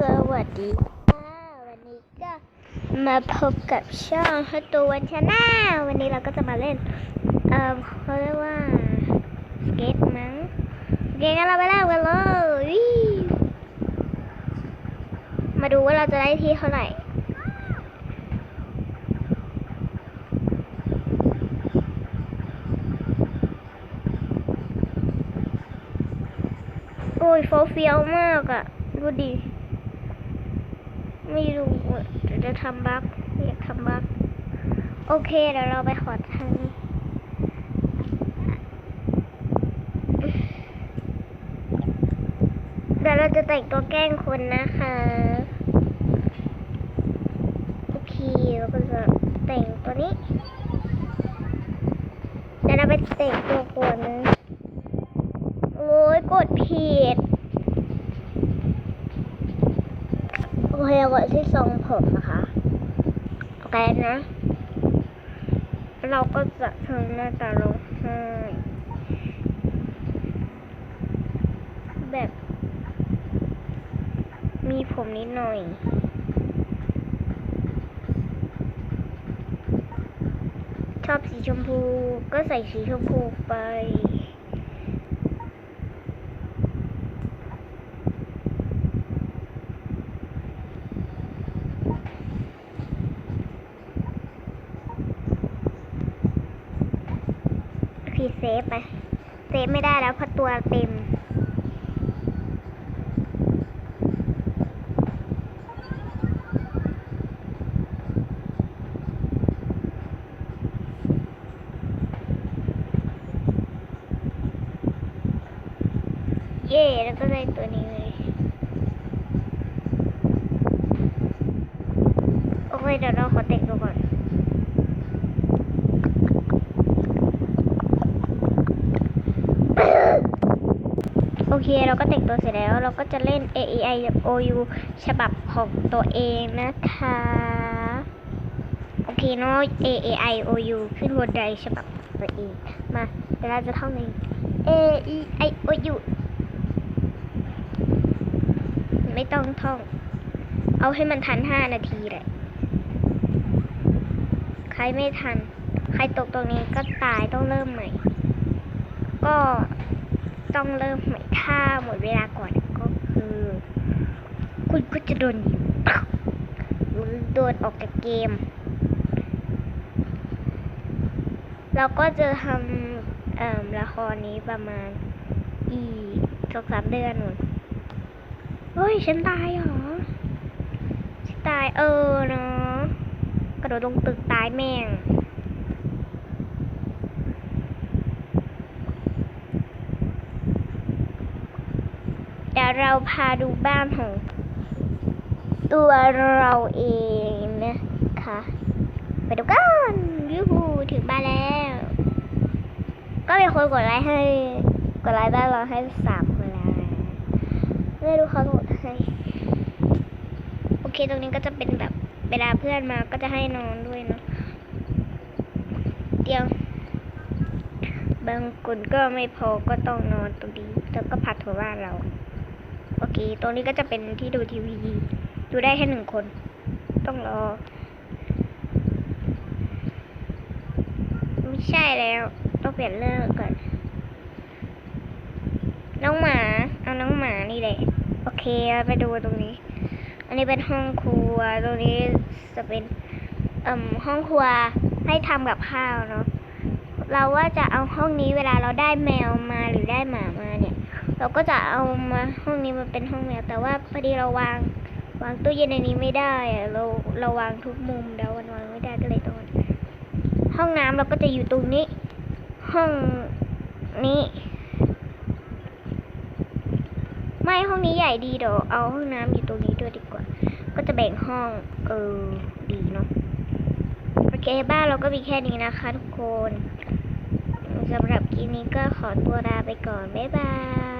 สวัสดีค่ะวันนี้ก็มาพบกับช่องฮัตตูวันชาแนลวันนี้เราก็จะมาเล่น เอ่อเขาเรียกว่าสเก็ตมั้งโอเคงั้นเราไปเล่นกันเลยมาดูว่าเราจะได้ที่เท่าไหร่โอ้ยโฟเฟียวมากอะ่ะ ดูดิ ไม่รู้เดี๋ยวจะทำบั๊กอยากทำบั๊กโอเคเดี๋ยวเราไปขอทางนี้เดี๋ยวเราจะแต่งตัวแกล้งคนนะคะโอเคเราก็จะแต่งตัวนี้เดี๋ยวเราไปแต่งตัวคนนโอ้ยกดผิด เคกดที่ทรงผมนะคะโอเคนะ เราก็จะทำหน้าตาลงให้แบบ มีผมนิดหน่อยชอบสีชมพูก็ใส่สีชมพูไป คือเซฟไปเซฟไม่ได้แล้วเพราะตัวเต็ม เย่แล้วก็ได้ตัวนี้เลย โอเคเดี๋ยวเราขอเตะดูก่อน เคเราก็แต่งตัวเสร็จแล้ว เราก็จะเล่น A E I O U ฉบับของตัวเองนะคะ โอเคเนาะ A A I O U ขึ้นบนไดฉบับตัวเอง มาเดี๋ยวเราจะท่องเอง A E I O U ไม่ต้องท่อง เอาให้มันทัน5นาทีแหละ ใครไม่ทัน ใครตกตรงนี้ก็ตายต้องเริ่มใหม่ ก็ ต้องเริ่มใหม่ถ้าหมดเวลาก่อนก็คือ คุณก็จะโดนยิงหรือโดนออกจากเกม เราก็จะทำเอ่อละครนี้ประมาณอีกสองสามเดือนหนุนเฮ้ย ฉันตายเหรอฉันตายเออเนาะกระโดดลงตึกตายแม่ง เราพาดูบ้านของตัวเราเองนะคะไปดูกันยูฮูถึงบ้านแล้ว ก็มีคนกดไลค์ให้ กดไลค์บ้านเราให้สามคนแล้วไม่รู้เขากดให้โอเคตรงนี้ก็จะเป็นแบบเวลาเพื่อนมาก็จะให้นอนด้วยเนาะเตียงบางคนก็ไม่พอก็ต้องนอนตรงนี้แล้วก็ผัดถั่วบ้านเรา อเค ตรงนี้ก็จะเป็นที่ดูทีวี ดูได้แค่หนึ่งคน ต้องรอ ไม่ใช่แล้ว ต้องเปลี่ยนเรื่องก่อน น้องหมา เอาน้องหมานี่แหละ โอเค ไปดูตรงนี้ อันนี้เป็นห้องครัว ตรงนี้จะเป็นเอ่มห้องครัวให้ทำกับข้าวเนาะ เราว่าจะเอาห้องนี้เวลาเราได้แมวมาหรือได้หมามาเนี่ย เราก็จะเอามาห้องนี้มาเป็นห้องแมวแต่ว่าพอดีเราวางวางตู้เย็นในนี้ไม่ได้เราเราวางทุกมุมแล้วมันวางไม่ได้ก็เลยต้องห้องน้ำเราก็จะอยู่ตรงนี้ ห้องนี้ ไม่ห้องนี้ใหญ่ดีเดี๋ยวเอาห้องน้ำอยู่ตรงนี้ด้วยดีกว่า ก็จะแบ่งห้องเออดีเนาะโอเคบ้านเราก็มีแค่นี้นะคะทุกคนสำหรับคลิปนี้ก็ขอตัวลาไปก่อน บ๊ายบาย